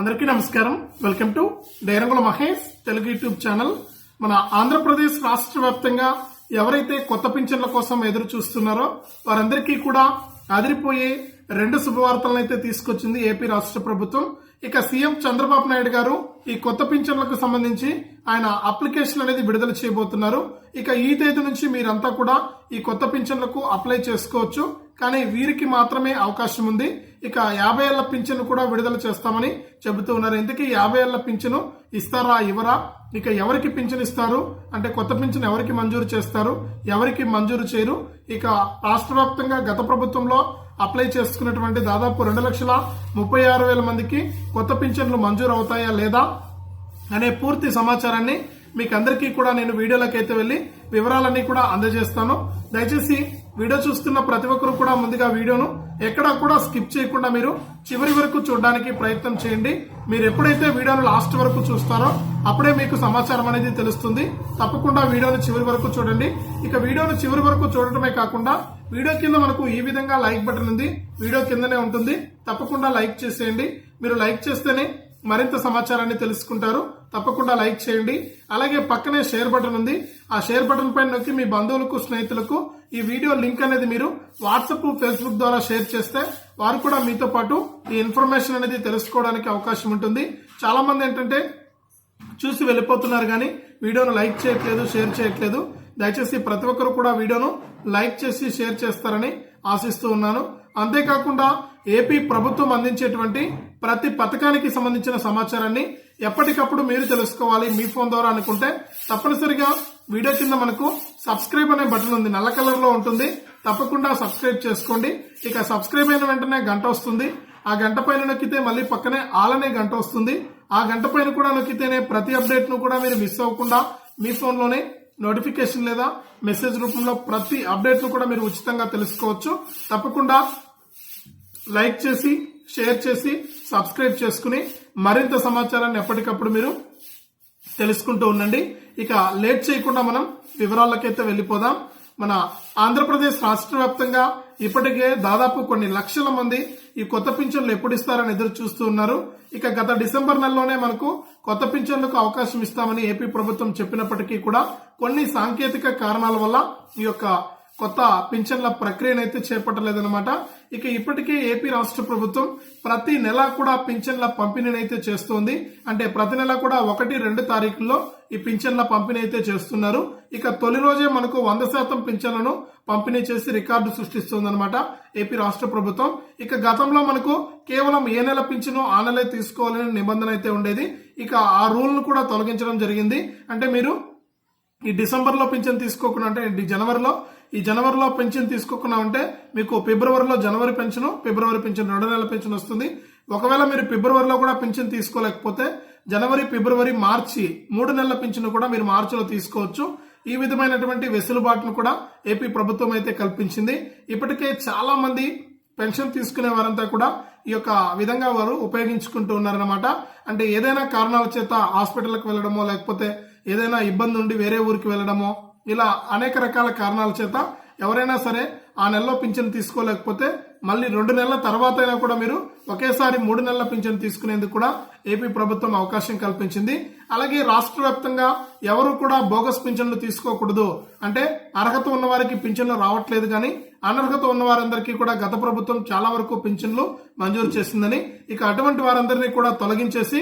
అందరికీ నమస్కారం. Welcome to డైరంగుల మహేష్ తెలుగు యూట్యూబ్ ఛానల్. మన ఆంధ్రప్రదేశ్ రాష్ట్ర వ్యాప్తంగా ఎవరైతే కొత్త పింఛన్ల కోసం ఎదురు చూస్తున్నారో వారందరికీ కూడా అదిరిపోయే రెండు శుభవార్తలను అయితే తీసుకొచ్చింది ఏపీ రాష్ట్ర ప్రభుత్వం. ఇక సీఎం చంద్రబాబు నాయుడు గారు ఈ కొత్త పింఛన్లకు సంబంధించి ఆయన అప్లికేషన్ అనేది విడుదల చేయబోతున్నారు. ఇక ఈ తేదీ నుంచి మీరంతా కూడా ఈ కొత్త పింఛన్లకు అప్లై చేసుకోవచ్చు. కానీ వీరికి మాత్రమే అవకాశం ఉంది. ఇక యాభై ఏళ్ళ పింఛను కూడా విడుదల చేస్తామని చెబుతూ ఉన్నారు. ఇంతకీ యాభై ఏళ్ళ పింఛను ఇస్తారా ఇవ్వరా? ఇక ఎవరికి పింఛను ఇస్తారు? అంటే కొత్త పింఛను ఎవరికి మంజూరు చేస్తారు? ఎవరికి మంజూరు చేయరు? ఇక రాష్ట్ర వ్యాప్తంగా గత ప్రభుత్వంలో అప్లై చేసుకున్నటువంటి దాదాపు రెండు లక్షల ముప్పై ఆరు వేల మందికి కొత్త పింఛన్లు మంజూరు అవుతాయా లేదా అనే పూర్తి సమాచారాన్ని మీకు అందరికీ కూడా నేను వీడియోలోకి అయితే వెళ్ళి వివరాలన్నీ కూడా అందజేస్తాను. దయచేసి వీడియో చూస్తున్న ప్రతి ఒక్కరు కూడా ముందుగా వీడియోను ఎక్కడా కూడా స్కిప్ చేయకుండా మీరు చివరి వరకు చూడడానికి ప్రయత్నం చేయండి. మీరు ఎప్పుడైతే వీడియోను లాస్ట్ వరకు చూస్తారో అప్పుడే మీకు సమాచారం అనేది తెలుస్తుంది. తప్పకుండా వీడియోను చివరి వరకు చూడండి. ఇక వీడియోను చివరి వరకు చూడటమే కాకుండా వీడియో కింద మనకు ఈ విధంగా లైక్ బటన్ ఉంది. వీడియో కిందనే ఉంటుంది. తప్పకుండా లైక్ చేసేయండి. మీరు లైక్ చేస్తేనే మరింత సమాచారాన్ని తెలుసుకుంటారు. తప్పకుండా లైక్ చేయండి. అలాగే పక్కనే షేర్ బటన్ ఉంది. ఆ షేర్ బటన్ పైన నొక్కి మీ బంధువులకు స్నేహితులకు ఈ వీడియో లింక్ అనేది మీరు వాట్సాప్ ఫేస్బుక్ ద్వారా షేర్ చేస్తే వారు కూడా మీతో పాటు ఈ ఇన్ఫర్మేషన్ అనేది తెలుసుకోవడానికి అవకాశం ఉంటుంది. చాలా మంది ఏంటంటే చూసి వెళ్ళిపోతున్నారు కానీ వీడియోను లైక్ చేయట్లేదు షేర్ చేయట్లేదు. దయచేసి ప్రతి ఒక్కరు కూడా వీడియోను లైక్ చేసి షేర్ చేస్తారని ఆశిస్తూ ఉన్నాను. అంతేకాకుండా ఏపీ ప్రభుత్వం అందించేటువంటి ప్రతి పథకానికి సంబంధించిన సమాచారాన్ని ఎప్పటికప్పుడు మీరు తెలుసుకోవాలి. మీ ఫోన్ ద్వారా అనుకుంటే తప్పనిసరిగా వీడియో కింద మనకు సబ్స్క్రైబ్ అనే బటన్ ఉంది. నల్ల కలర్లో ఉంటుంది. తప్పకుండా సబ్స్క్రైబ్ చేసుకోండి. ఇక సబ్స్క్రైబ్ అయిన వెంటనే గంట వస్తుంది. ఆ గంట పైన నొక్కితే మళ్ళీ పక్కనే ఆల్ అనే గంట వస్తుంది. ఆ గంట పైన కూడా నొక్కితేనే ప్రతి అప్డేట్ను కూడా మీరు మిస్ అవ్వకుండా మీ ఫోన్లోనే నోటిఫికేషన్ లేదా మెసేజ్ రూపంలో ప్రతి అప్డేట్ను కూడా మీరు ఉచితంగా తెలుసుకోవచ్చు. తప్పకుండా లైక్ చేసి షేర్ చేసి సబ్స్క్రైబ్ చేసుకుని మరింత సమాచారాన్ని ఎప్పటికప్పుడు మీరు తెలుసుకుంటూ ఉండండి. ఇక లేట్ చేయకుండా మనం వివరాలకైతే వెళ్ళిపోదాం. మన ఆంధ్రప్రదేశ్ రాష్ట్ర వ్యాప్తంగా ఇప్పటికే దాదాపు కొన్ని లక్షల మంది ఈ కొత్త పింఛన్లు ఎప్పుడు ఇస్తారని ఎదురు చూస్తూ ఉన్నారు. ఇక గత డిసెంబర్ నెలలోనే మనకు కొత్త పింఛన్లకు అవకాశం ఇస్తామని ఏపీ ప్రభుత్వం చెప్పినప్పటికీ కూడా కొన్ని సాంకేతిక కారణాల వల్ల ఈ యొక్క కొత్త పింఛన్ల ప్రక్రియనైతే చేపట్టలేదన్నమాట. ఇక ఇప్పటికే ఏపీ రాష్ట్ర ప్రభుత్వం ప్రతి నెల కూడా పింఛన్ల పంపిణీని అయితే చేస్తోంది. అంటే ప్రతి నెల కూడా ఒకటి రెండు తారీఖుల్లో ఈ పింఛన్ల పంపిణీ అయితే చేస్తున్నారు. ఇక తొలి రోజే మనకు వంద శాతం పింఛన్లను పంపిణీ చేసి రికార్డు సృష్టిస్తుందన్నమాట ఏపీ రాష్ట్ర ప్రభుత్వం. ఇక గతంలో మనకు కేవలం ఏ నెల పింఛను ఆ నెలే తీసుకోవాలని నిబంధన అయితే ఉండేది. ఇక ఆ రూల్ను కూడా తొలగించడం జరిగింది. అంటే మీరు ఈ డిసెంబర్లో పింఛన్ తీసుకోకుండా అంటే ఈ జనవరిలో? ఈ జనవరిలో పెన్షన్ తీసుకోకుండా ఉంటే మీకు ఫిబ్రవరిలో జనవరి పెన్షన్ ఫిబ్రవరి పెన్షన్ రెండు నెలల పెన్షన్ వస్తుంది. ఒకవేళ మీరు ఫిబ్రవరిలో కూడా పెన్షన్ తీసుకోలేకపోతే జనవరి ఫిబ్రవరి మార్చి మూడు నెలల పింఛను కూడా మీరు మార్చిలో తీసుకోవచ్చు. ఈ విధమైనటువంటి వెసులుబాటును కూడా ఏపీ ప్రభుత్వం అయితే కల్పించింది. ఇప్పటికే చాలా మంది పెన్షన్ తీసుకునే వారంతా కూడా ఈ యొక్క విధంగా వారు ఉపయోగించుకుంటూ ఉన్నారనమాట అంటే ఏదైనా కారణాల చేత హాస్పిటల్కి వెళ్ళడమో లేకపోతే ఏదైనా ఇబ్బంది ఉండి వేరే ఊరికి వెళ్ళడమో ఇలా అనేక రకాల కారణాల చేత ఎవరైనా సరే ఆ నెలలో పింఛన్ తీసుకోలేకపోతే మళ్ళీ రెండు నెలల తర్వాత అయినా కూడా మీరు ఒకేసారి మూడు నెలల పింఛన్ తీసుకునేందుకు కూడా ఏపీ ప్రభుత్వం అవకాశం కల్పించింది. అలాగే రాష్ట్ర వ్యాప్తంగా ఎవరు కూడా బోగస్ పింఛన్లు తీసుకోకూడదు. అంటే అర్హత ఉన్న వారికి పింఛన్లు రావట్లేదు కానీ అనర్హత ఉన్న వారందరికీ కూడా గత ప్రభుత్వం చాలా వరకు పింఛన్లు మంజూరు చేసిందని ఇక అటువంటి వారందరినీ కూడా తొలగించేసి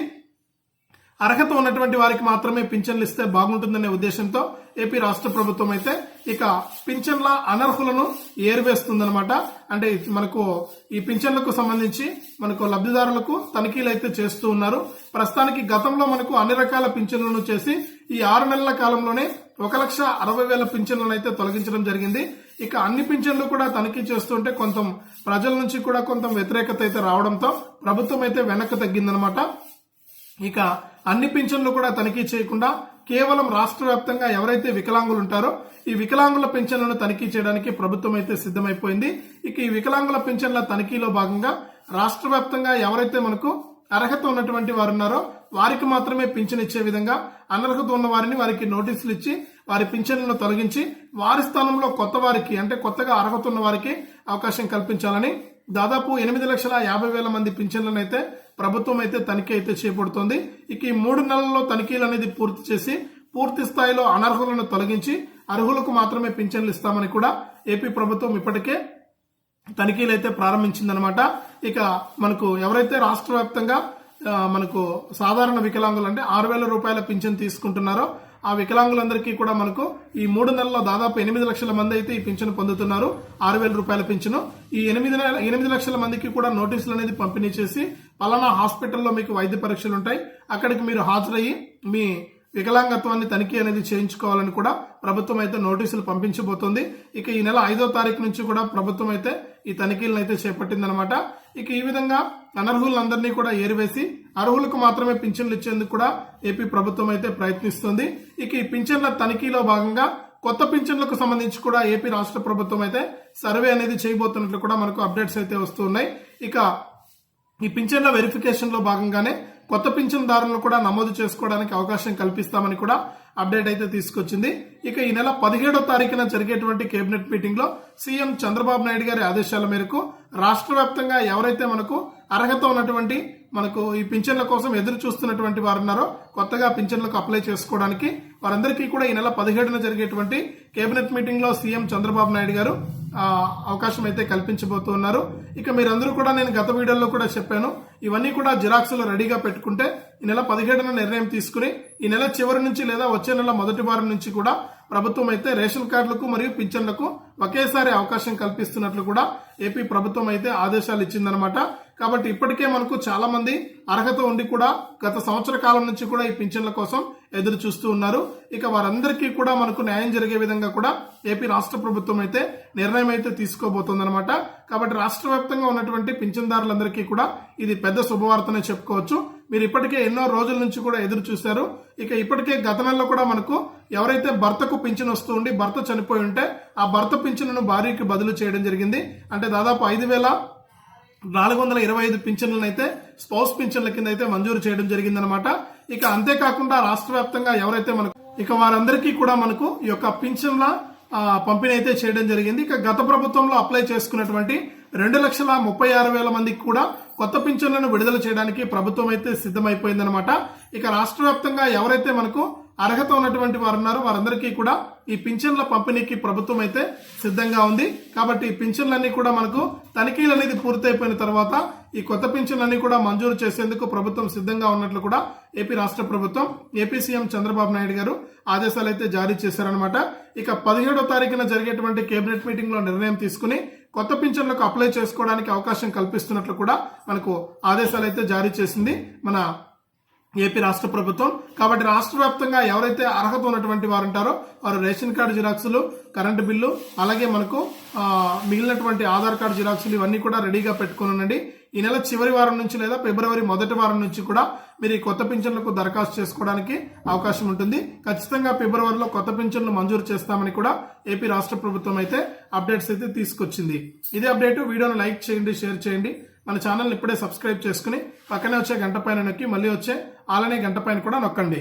అర్హత ఉన్నటువంటి వారికి మాత్రమే పింఛన్లు ఇస్తే బాగుంటుందనే ఉద్దేశంతో ఏపీ రాష్ట్ర ప్రభుత్వం అయితే ఇక పింఛన్ల అనర్హులను ఏరివేస్తుందనమాట అంటే మనకు ఈ పింఛన్లకు సంబంధించి మనకు లబ్ధిదారులకు తనిఖీలు అయితే చేస్తూ ఉన్నారు. ప్రస్తుతానికి గతంలో మనకు అన్ని రకాల పింఛన్లను చేసి ఈ ఆరు నెలల కాలంలోనే ఒక లక్ష అరవై వేల పింఛన్లను అయితే తొలగించడం జరిగింది. ఇక అన్ని పింఛన్లు కూడా తనిఖీ చేస్తుంటే కొంత ప్రజల నుంచి కూడా కొంత వ్యతిరేకత అయితే రావడంతో ప్రభుత్వం అయితే వెనక్కి తగ్గిందనమాట ఇక అన్ని పింఛన్లు కూడా తనిఖీ చేయకుండా కేవలం రాష్ట్ర వ్యాప్తంగా ఎవరైతే వికలాంగులు ఉంటారో ఈ వికలాంగుల పెన్షన్లను తనిఖీ చేయడానికి ప్రభుత్వం అయితే సిద్ధమైపోయింది. ఇక ఈ వికలాంగుల పింఛన్ల తనిఖీలో భాగంగా రాష్ట్ర వ్యాప్తంగా ఎవరైతే మనకు అర్హత ఉన్నటువంటి వారు ఉన్నారో వారికి మాత్రమే పింఛన్ ఇచ్చే విధంగా అనర్హత ఉన్న వారిని వారికి నోటీసులు ఇచ్చి వారి పింఛన్లను తొలగించి వారి స్థానంలో కొత్త వారికి అంటే కొత్తగా అర్హత ఉన్న వారికి అవకాశం కల్పించాలని దాదాపు ఎనిమిది లక్షల యాభై వేల మంది పింఛన్లను అయితే ప్రభుత్వం అయితే తనిఖీ అయితే చేపడుతోంది. ఇక ఈ మూడు నెలల్లో తనిఖీలు అనేది పూర్తి చేసి పూర్తి స్థాయిలో అనర్హులను తొలగించి అర్హులకు మాత్రమే పింఛన్లు ఇస్తామని కూడా ఏపీ ప్రభుత్వం ఇప్పటికే తనిఖీలు అయితే ప్రారంభించిందనమాట ఇక మనకు ఎవరైతే రాష్ట్ర వ్యాప్తంగా మనకు సాధారణ వికలాంగులు అంటే ఆరు వేల రూపాయల పింఛన్ తీసుకుంటున్నారో ఆ వికలాంగులందరికీ కూడా మనకు ఈ మూడు నెలల్లో దాదాపు ఎనిమిది లక్షల మంది అయితే ఈ పింఛను పొందుతున్నారు. ఆరు వేల రూపాయల పింఛను. ఈ ఎనిమిది నెల- ఎనిమిది లక్షల మందికి కూడా నోటీసులు అనేది పంపిణీ చేసి పలానా హాస్పిటల్లో మీకు వైద్య పరీక్షలు ఉంటాయి. అక్కడికి మీరు హాజరయ్యి మీ వికలాంగత్వాన్ని తనిఖీ అనేది చేయించుకోవాలని కూడా ప్రభుత్వం అయితే నోటీసులు పంపించబోతోంది. ఇక ఈ నెల ఐదో తారీఖు నుంచి కూడా ప్రభుత్వం అయితే ఈ తనిఖీలను అయితే చేపట్టిందనమాట ఇక ఈ విధంగా అనర్హులందరినీ కూడా ఏరివేసి అర్హులకు మాత్రమే పింఛన్లు ఇచ్చేందుకు కూడా ఏపీ ప్రభుత్వం అయితే ప్రయత్నిస్తుంది. ఇక ఈ పింఛన్ల తనిఖీలో భాగంగా కొత్త పింఛన్లకు సంబంధించి కూడా ఏపీ రాష్ట్ర ప్రభుత్వం అయితే సర్వే అనేది చేయబోతున్నట్లు కూడా మనకు అప్డేట్స్ అయితే వస్తున్నాయి ఇక ఈ పింఛన్ల వెరిఫికేషన్లో భాగంగానే కొత్త పింఛన్దారులను కూడా నమోదు చేసుకోవడానికి అవకాశం కల్పిస్తామని కూడా అప్డేట్ అయితే తీసుకొచ్చింది. ఇక ఈ నెల పదిహేడో తారీఖున జరిగేటువంటి కేబినెట్ మీటింగ్లో సీఎం చంద్రబాబు నాయుడు గారి ఆదేశాల మేరకు రాష్ట్ర వ్యాప్తంగా ఎవరైతే మనకు అర్హత ఉన్నటువంటి మనకు ఈ పింఛన్ల కోసం ఎదురు చూస్తున్నటువంటి వారు ఉన్నారో కొత్తగా పింఛన్లకు అప్లై చేసుకోవడానికి వారందరికీ కూడా ఈ నెల పదిహేడున జరిగేటువంటి కేబినెట్ మీటింగ్లో సీఎం చంద్రబాబు నాయుడు గారు అవకాశం అయితే కల్పించబోతున్నారు ఇక మీరందరూ కూడా నేను గత వీడియోలో కూడా చెప్పాను ఇవన్నీ కూడా జిరాక్స్లు రెడీగా పెట్టుకుంటే ఈ నెల పదిహేడున నిర్ణయం తీసుకుని ఈ నెల చివరి నుంచి లేదా వచ్చే నెల మొదటి వారం నుంచి కూడా ప్రభుత్వం అయితే రేషన్ కార్డులకు మరియు పింఛన్లకు ఒకేసారి అవకాశం కల్పిస్తున్నట్లు కూడా ఏపీ ప్రభుత్వం అయితే ఆదేశాలు ఇచ్చిందనమాట కాబట్టి ఇప్పటికే మనకు చాలా మంది అర్హత ఉండి కూడా గత సంవత్సర కాలం నుంచి కూడా ఈ పింఛన్ల కోసం ఎదురు చూస్తూ ఉన్నారు. ఇక వారందరికీ కూడా మనకు న్యాయం జరిగే విధంగా కూడా ఏపీ రాష్ట్ర ప్రభుత్వం అయితే నిర్ణయం అయితే తీసుకోబోతోందనమాట కాబట్టి రాష్ట్ర వ్యాప్తంగా ఉన్నటువంటి పింఛన్దారులందరికీ కూడా ఇది పెద్ద శుభవార్తనే చెప్పుకోవచ్చు. మీరు ఇప్పటికే ఎన్నో రోజుల నుంచి కూడా ఎదురు చూశారు. ఇక ఇప్పటికే గత నెలలో కూడా మనకు ఎవరైతే భర్తకు పింఛన్ వస్తూ ఉండి భర్త చనిపోయి ఉంటే ఆ భర్త పింఛన్ను భార్యకి బదులు చేయడం జరిగింది. అంటే దాదాపు ఐదు వేల నాలుగు వందల ఇరవై ఐదు పింఛన్లను అయితే స్పౌస్ పింఛన్ల కింద అయితే మంజూరు చేయడం జరిగిందనమాట ఇక అంతేకాకుండా రాష్ట్ర వ్యాప్తంగా ఎవరైతే మనకు ఇక వారందరికీ కూడా మనకు ఈ యొక్క పింఛన్ల పంపిణీ అయితే చేయడం జరిగింది. ఇక గత ప్రభుత్వంలో అప్లై చేసుకున్నటువంటి రెండు లక్షల ముప్పై ఆరు వేల మందికి కూడా కొత్త పింఛన్లను విడుదల చేయడానికి ప్రభుత్వం అయితే సిద్ధమైపోయిందనమాట ఇక రాష్ట్ర వ్యాప్తంగా ఎవరైతే మనకు అర్హత ఉన్నటువంటి వారు ఉన్నారో వారందరికీ కూడా ఈ పింఛన్ల పంపిణీకి ప్రభుత్వం అయితే సిద్ధంగా ఉంది. కాబట్టి ఈ పింఛన్లన్నీ కూడా మనకు తనిఖీలు అనేది పూర్తయిపోయిన తర్వాత ఈ కొత్త పింఛన్లన్నీ కూడా మంజూరు చేసేందుకు ప్రభుత్వం సిద్ధంగా ఉన్నట్లు కూడా ఏపీ రాష్ట్ర ప్రభుత్వం ఏపీ సీఎం చంద్రబాబు నాయుడు గారు ఆదేశాలు అయితే జారీ చేశారనమాట ఇక పదిహేడో తారీఖున జరిగేటువంటి కేబినెట్ మీటింగ్లో నిర్ణయం తీసుకుని కొత్త పింఛన్లకు అప్లై చేసుకోవడానికి అవకాశం కల్పిస్తున్నట్లు కూడా మనకు ఆదేశాలు అయితే జారీ చేసింది మన ఏపీ రాష్ట్ర ప్రభుత్వం. కాబట్టి రాష్ట్ర వ్యాప్తంగా ఎవరైతే అర్హత ఉన్నటువంటి వారు ఉంటారో వారు రేషన్ కార్డు జిరాక్సులు కరెంటు బిల్లు అలాగే మనకు మిగిలినటువంటి ఆధార్ కార్డు జిరాక్సులు ఇవన్నీ కూడా రెడీగా పెట్టుకుని ఉండండి. ఈ నెల చివరి వారం నుంచి లేదా ఫిబ్రవరి మొదటి వారం నుంచి కూడా మీరు ఈ కొత్త పింఛన్లకు దరఖాస్తు చేసుకోవడానికి అవకాశం ఉంటుంది. ఖచ్చితంగా ఫిబ్రవరిలో కొత్త పింఛన్లు మంజూరు చేస్తామని కూడా ఏపీ రాష్ట్ర ప్రభుత్వం అయితే అప్డేట్స్ అయితే తీసుకొచ్చింది. ఇదే అప్డేట్ వీడియోను లైక్ చేయండి షేర్ చేయండి. మన ఛానల్ ఇప్పుడే సబ్స్క్రైబ్ చేసుకుని పక్కనే వచ్చే గంట పైన నొక్కి మళ్ళీ వచ్చే అలానే గంట పైన కూడా నొక్కండి.